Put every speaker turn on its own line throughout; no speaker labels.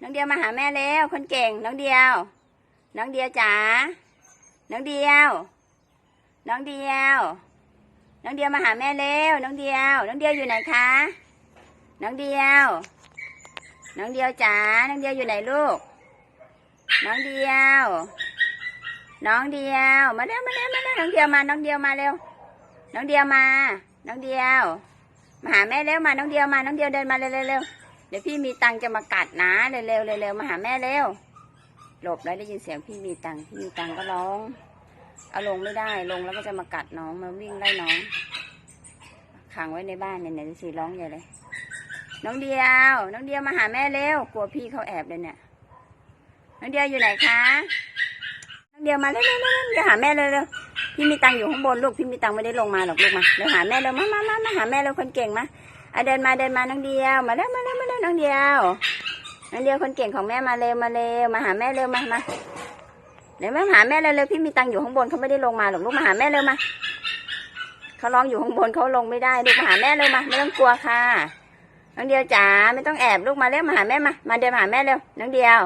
น้องเดียวมาหาแม่เร็วคนเก่ง น้องเดียว น้องเดียวจ๋า น้องเดียว น้องเดียว น้องเดียวมาหาแม่เร็วน้องเดียว น้องเดียวอยู่ไหนคะ น้องเดียว น้องเดียวจ๋า น้องเดียวอยู่ไหนลูก น้องเดียว น้องเดียว มาเร็วมาเร็วมาเร็วน้องเดียวมา น้องเดียวมาเร็ว น้องเดียวมา น้องเดียว มาหาแม่เร็วมา น้องเดียวมา น้องเดียวเดินมาเร็วเร็ว เดี๋ยวพี่มีตังจะมากัดนะเร็วเร็วเร็วมาหาแม่เร็วหลบแล้วได้ยินเสียงพี่มีตังพี่มีตังก็ร้อง เอาลงไม่ได้ลงแล้วก็จะมากัดน้องมาวิ่งไล่น้องขังไว้ในบ้านเนี่ยเนี่ยสิร้องใหญ่เลย น้องเดียว น้องเดียวมาหาแม่เร็วกลัวพี่เขาแอบเลยเนี่ย น้องเดียวอยู่ไหนคะน้องเดียวมาเร็วเร็วเร็วเดี๋ยวหาแม่เร็วเร็วพี่มีตังอยู่ข้างบนลูกพี่มีตังไม่ได้ลงมาหรอกลูกมาเดี๋ยวหาแม่เร็วมามามามาหาแม่เร็วคนเก่งมา อะเดินมาเดินมาน้องเดียว มาเร็วมาเร็วมาเร็วน้องเดียวน้องเดียวคนเก่งของแม่มาเร็วมาเร็วมาหาแม่เร็วมามาเดี๋ยวมาหาแม่เร็วเร็วพี่มีตังค์อยู่ข้างบนเขาไม่ได้ลงมาหรอกลูกมาหาแม่เร็วมาเขาร้องอยู่ข้างบนเขาลงไม่ได้ลูกมาหาแม่เร็วมาไม่ต้องกลัวค่ะน้องเดียวจ๋าไม่ต้องแอบลูกมาเร็วมาหาแม่มามาเดินมาหาแม่เร็วน้องเดียว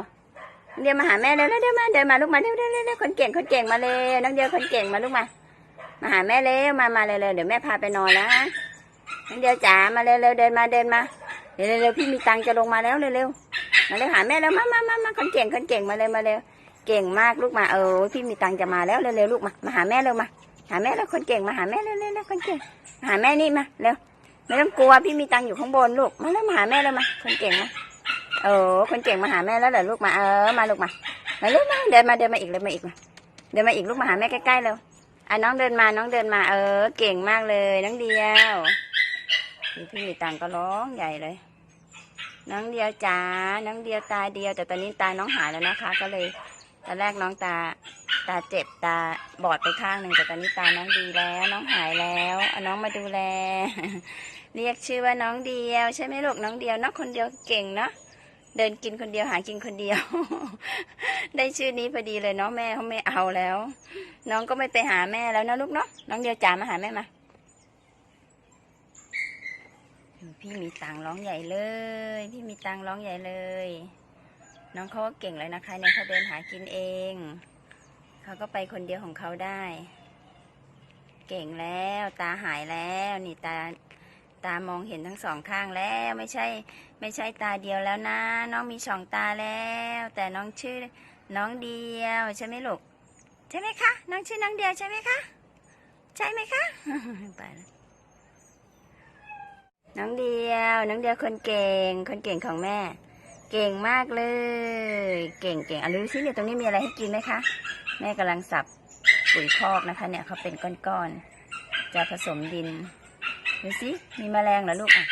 น้องเดียวมาหาแม่เร็วเร็วเร็วมาเดินมาลูกมาเร็วเร็วเร็วคนเก่งคนเก่งมาเร็วน้องเดียวคนเก่งมาลูกมามาหาแม่เร็วมามาเร็วเร็วเดี๋ยวแม่พาไปนอนแล้ว น้องเดียวจ๋ามาเร็วเร็วเดินมาเดินมาเร็วเร็วพี่มีตังค์จะลงมาแล้วเร็วเร็วมาเร็วหาแม่เร็วมามามามาคนเก่งคนเก่งมาเร็วมาเร็วเก่งมากลูกมาเออพี่มีตังค์จะมาแล้วเร็วเร็วลูกมามาหาแม่เร็วมา หาแม่แล้วคนเก่งมาหาแม่เร็วเร็วเร็วคนเก่งหาแม่นี่มาเร็วไม่ต้องกลัวพี่มีตังค์อยู่ข้างบนลูกมาแล้วมาหาแม่แล้วมา คนเก่งมาเออคนเก่งมาหาแม่แล้วเหรอลูกมาเออมาลูกมามาลูกมาเดินมาเดินมาอีกเดินมาอีกมาเดินมาอีกลูกมาหาแม่ใกล้ๆเร็วอะน้องเดินมาน้องเดินมาเออ เก่งมากเลยน้องเดียว นี่มีตังก็ร้องใหญ่เลย น้องเดียวจ๋า น้องเดียวตาเดียว แต่ตอนนี้ตาน้องหายแล้วนะคะ ก็เลยตอนแรกน้องตาตาเจ็บตาบอดไปข้างหนึ่งแต่ตอนนี้ตาน้องดีแล้ว น้องหายแล้วเอาน้องมาดูแล เรียกชื่อว่าน้องเดียว ใช่ไหมลูกน้องเดียวเนาะคนเดียวเก่งเนาะเดินกินคนเดียวหากินคนเดียว ได้ชื่อนี้พอดีเลยเนาะแม่เขาไม่เอาแล้ว น้องก็ไม่ไปหาแม่แล้วนะลูกเนาะน้องเดียวจ๋ามาหาแม่มา พี่มีตังร้องใหญ่เลย พี่มีตังร้องใหญ่เลย น้องเขาก็เก่งเลยนะคะเนี่ยเขาเดินหากินเอง เขาก็ไปคนเดียวของเขาได้ เก่งแล้วตาหายแล้วนี่ตาตามองเห็นทั้งสองข้างแล้วไม่ใช่ ไม่ใช่ตาเดียวแล้วนะ น้องมีสองตาแล้ว แต่น้องชื่อน้องเดียวใช่ไหมลูกใช่ไหมคะ น้องชื่อน้องเดียวใช่ไหมคะ ใช่ไหมคะไปแล้ว น้องเดียว น้องเดียวคนเก่ง คนเก่งของแม่ เก่งมากเลย เก่งเก่งอะดูซิเนี่ยตรงนี้มีอะไรให้กินไหมคะ แม่กำลังสับปุ๋ยคอกนะคะ เนี่ยเขาเป็นก้อนๆ จะผสมดิน ดูสิมีแมลงเหรอลูกอะ